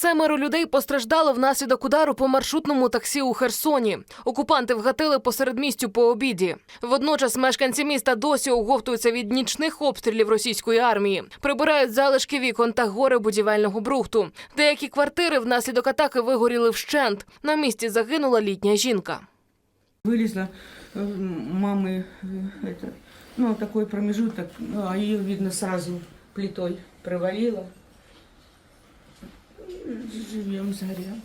Семеро людей постраждали внаслідок удару по маршрутному таксі у Херсоні. Окупанти вгатили посеред містю по обіді. Водночас мешканці міста досі оговтуються від нічних обстрілів російської армії, прибирають залишки вікон та гори будівельного брухту. Деякі квартири внаслідок атаки вигоріли вщент. На місці загинула літня жінка. Вылезла э, мамы, э, это, ну, такой промежуток, ну, а ее, видно, сразу плитой провалило. Живем, сгорел.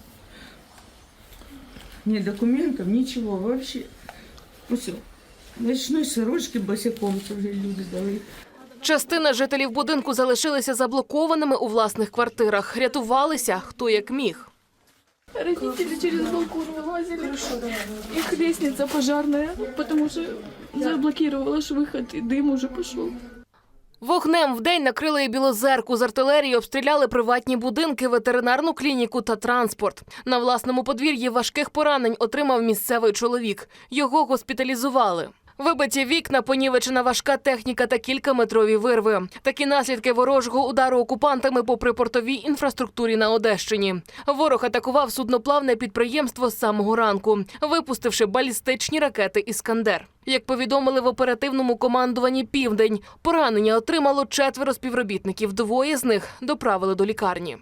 Нет документов, ничего вообще. Ну все. Ночной сорочки босиком тоже люди дали. Частина жителів будинку залишилися заблокованими у власних квартирах. Рятувалися хто як міг. Родители через балкон вылазили. Их лестница пожарная, потому что заблокировала ж выход, и дым уже пошел. Вогнем вдень накрили і білозерку з артилерії, обстріляли приватні будинки, ветеринарну клініку та транспорт. На власному подвір'ї важких поранень отримав місцевий чоловік. Його госпіталізували. Вибиті вікна, понівечена важка техніка та кількаметрові вирви. Такі наслідки ворожого удару окупантами по припортовій інфраструктурі на Одещині. Ворог атакував судноплавне підприємство з самого ранку, випустивши балістичні ракети Іскандер. Як повідомили в оперативному командуванні Південь, поранення отримало четверо співробітників. Двоє з них доправили до лікарні.